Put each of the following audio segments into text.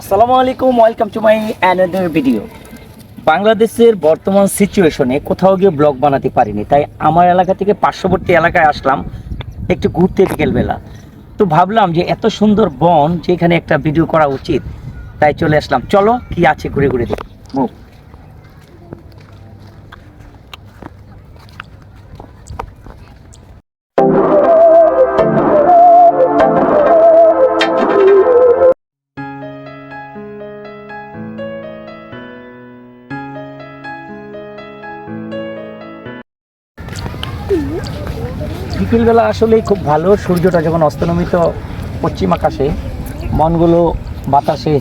আসসালামু আলাইকুম welcome to my another video বাংলাদেশের বর্তমান সিচুয়েশনে কোথাও গিয়ে ব্লগ বানাতে পারিনি, তাই আমার এলাকা থেকে পার্শ্ববর্তী এলাকায় আসলাম একটু ঘুরতে বিকেলবেলা। তো ভাবলাম যে এত সুন্দর বন যে এখানে একটা ভিডিও করা উচিত, তাই চলে আসলাম। চলো কি আছে ঘুরে ঘুরে দেখি। বিকেলবেলা আসলেই খুব ভালো। সূর্যটা যখন অস্তনমিত পশ্চিম আকাশে, মনগুলো বাতাসে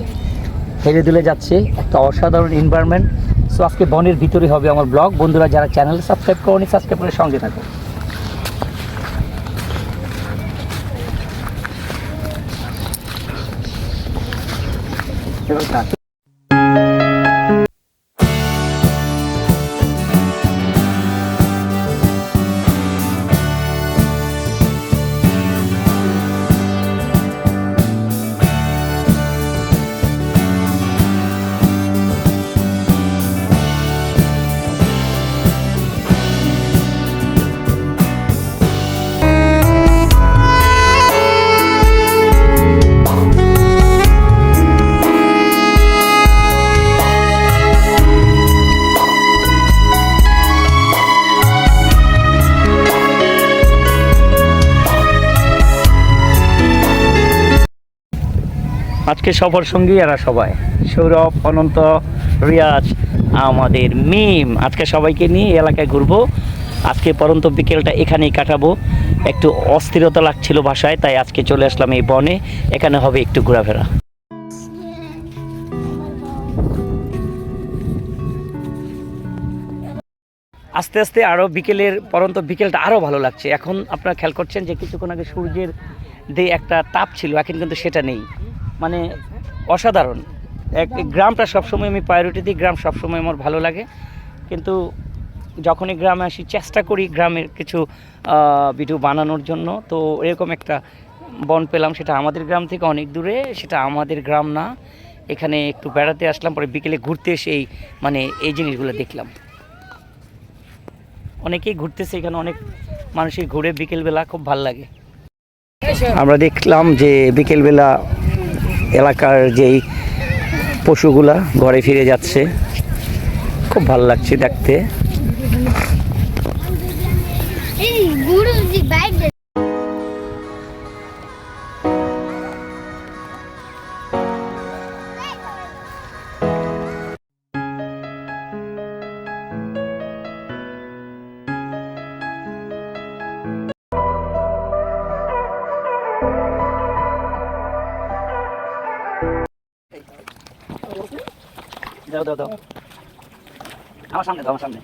হেলে দুলে যাচ্ছে। একটা অসাধারণ এনভায়রনমেন্ট সো আজকে বনের ভিতরে হবে আমার ব্লগ। বন্ধুরা, যারা চ্যানেল সাবস্ক্রাইব করনি সাবস্ক্রাইব করে সঙ্গে থাকো। আজকে সফর সঙ্গী এরা সবাই। সৌরভ, অনন্ত, রিয়াজ, আমাদের মিম। আজকে সবাইকে নিয়ে এলাকায় ঘুরবো। আজকে পরন্ত বিকেলটা এখানেই কাটাবো। একটু অস্থিরতা লাগছিল বাসায়, তাই আজকে চলে আসলাম এই বনে। এখানে হবে একটু ঘোরাফেরা। আস্তে আস্তে আরও বিকেলের পরন্ত বিকেলটা আরও ভালো লাগছে। এখন আপনারা খেয়াল করছেন যে কিছুক্ষণ আগে সূর্যের যে একটা তাপ ছিল, এখন কিন্তু সেটা নেই। মানে অসাধারণ। এক গ্রামটা সবসময় আমি প্রায়োরিটি দিই, গ্রাম সবসময় আমার ভালো লাগে। কিন্তু যখনই গ্রামে আসি, চেষ্টা করি গ্রামের কিছু ভিডিও বানানোর জন্য। তো এরকম একটা বন পেলাম, সেটা আমাদের গ্রাম থেকে অনেক দূরে, সেটা আমাদের গ্রাম না। এখানে একটু বেড়াতে আসলাম, পরে বিকেলে ঘুরতে এসে এই মানে এই জিনিসগুলো দেখলাম। অনেকেই ঘুরতেছে এখানে, অনেক মানুষই ঘুরে বিকেলবেলা, খুব ভালো লাগে। আমরা দেখলাম যে বিকেলবেলা এলাকার যেই পশুগুলা ঘরে ফিরে যাচ্ছে খুব ভালো লাগছে দেখতে। দাও দাও দাও। আমার সামনে, দাও আমার সামনে।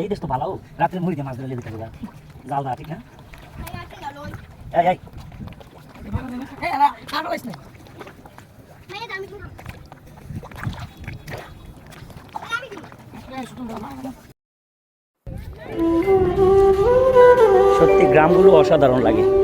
এই দেশ তো ভালো। রাত্রে মুড়িতে মাছ ধরে লেগে থাকবে। জাল না ঠিক না? এই এই। সত্যি গ্রামগুলো অসাধারণ লাগে।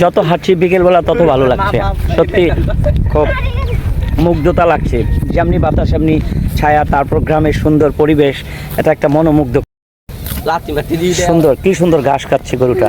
যত হাঁটছি বিকেলবেলা তত ভালো লাগছে। সত্যি খুব মুগ্ধতা লাগছে। যেমনি বাতাস এমনি ছায়া তারপর গ্রামের সুন্দর পরিবেশ। এটা একটা মনোমুগ্ধ। সুন্দর কি সুন্দর ঘাস খাচ্ছে গরুটা।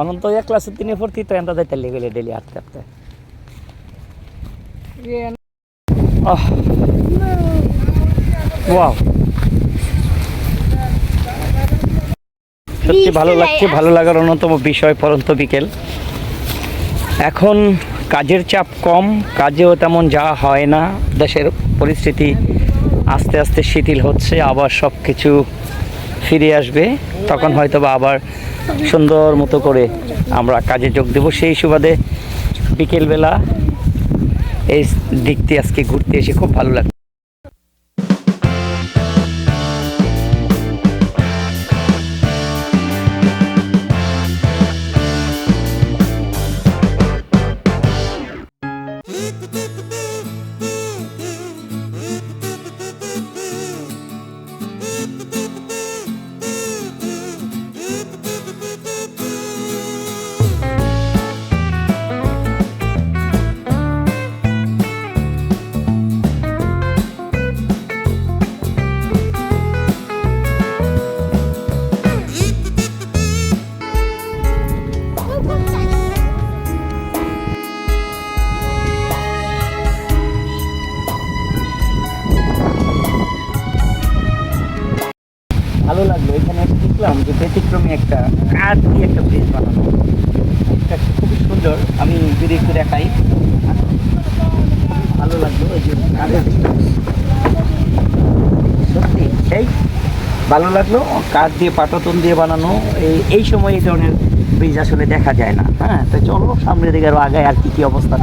অনন্ত এক ক্লাসের দিনে ভর্তি তো আমরা যাইতে লেগে ডেলি হাঁটতে হাঁটতে। ওয়াও সত্যি ভালো লাগছে ভালো লাগার অন্যতম বিষয় পরন্ত বিকেল। এখন কাজের চাপ কম কাজেও তেমন যাওয়া হয় না। দেশের পরিস্থিতি আস্তে আস্তে শিথিল হচ্ছে আবার সব কিছু ফিরে আসবে, তখন হয়তো বা আবার সুন্দর মতো করে আমরা কাজে যোগ দেব। সেই সুবাদে বিকেলবেলা এই দিকটি আজকে ঘুরতে এসে খুব ভালো লাগছে ব্যতিক্রমী একটা কাঠ দিয়ে একটা ব্রিজ বানানো। এটা খুবই সুন্দর। আমি যদি একটু দেখাই। ভালো লাগল ওই যে কাঠের সত্যি, সেই ভালো লাগল। কাঠ দিয়ে, পাটাতন দিয়ে বানানো। এই এই সময় এই ধরনের ব্রিজ আসলে দেখা যায় না। হ্যাঁ তো চলো সামনের দিকে আরও আগায় আর কি কি অবস্থা।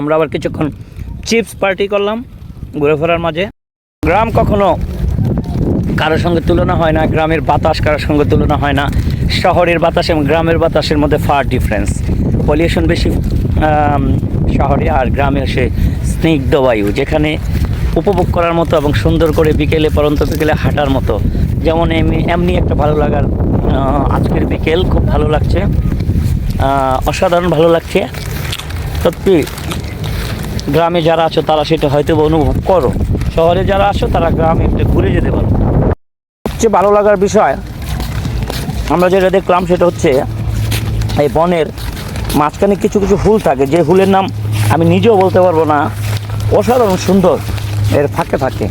আমরা আবার কিছুক্ষণ চিপস পার্টি করলাম ঘুরে ফেরার মাঝে। গ্রাম কখনো কারোর সঙ্গে তুলনা হয় না, গ্রামের বাতাস কারোর সঙ্গে তুলনা হয় না। শহরের বাতাস এবং গ্রামের বাতাসের মধ্যে ফার ডিফারেন্স পলিউশন বেশি শহরে আর গ্রামে সে স্নিগ্ধ বায়ু, যেখানে উপভোগ করার মতো এবং সুন্দর করে বিকেলে, পরন্ত বিকেলে হাঁটার মতো। যেমন এমনি এমনি একটা ভালো লাগার আজকের বিকেল খুব ভালো লাগছে। অসাধারণ ভালো লাগছে। সত্যি, গ্রামে যারা আছো তারা সেটা হয়তো অনুভব করো। শহরে যারা আছো তারা গ্রামে একটু ঘুরে যেতে পারো। সবচেয়ে ভালো লাগার বিষয়, আমরা যেটা দেখলাম সেটা হচ্ছে, এই বনের মাঝখানে কিছু কিছু ফুল থাকে। যে ফুলের নাম আমি নিজেও বলতে পারব না। অসাধারণ সুন্দর, এর ফাঁকে ফাঁকে।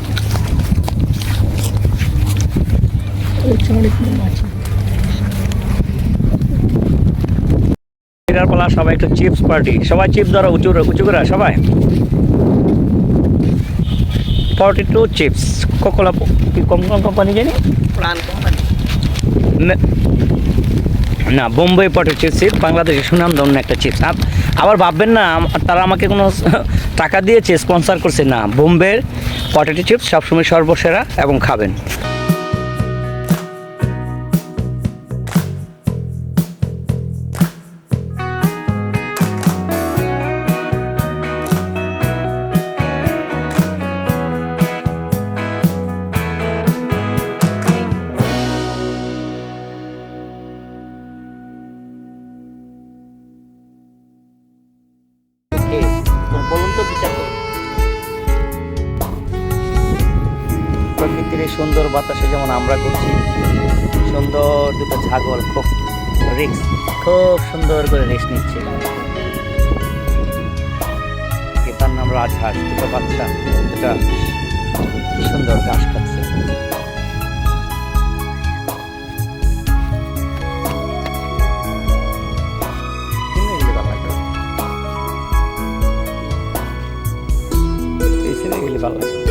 পালা সবাই একটু চিপস পার্টি। সবাই চিপস ধরো উঁচু উঁচু করে সবাই। ফর্টি টু চিপস কোকোলা কি কোন কোন কোম্পানি জানি? নে- বোম্বে পটেটো চিপ বাংলাদেশের সুনামধন্য একটা চিপস আবার ভাববেন না তারা আমাকে কোনো টাকা দিয়েছে স্পন্সার করছে। না বোম্বের পটেটো চিপস সবসময় সর্বসেরা এবং খাবেন। এই সুন্দর বাতাসে যেমন আমরা করছি, সুন্দর দুটো ছাগল খুব রিক্স খুব সুন্দর করে রেস্ট নিচ্ছে। এটার নাম রাজহাঁস, দুটো বাচ্চা এটা কি সুন্দর ঘাস খাচ্ছে। ভালো লাগে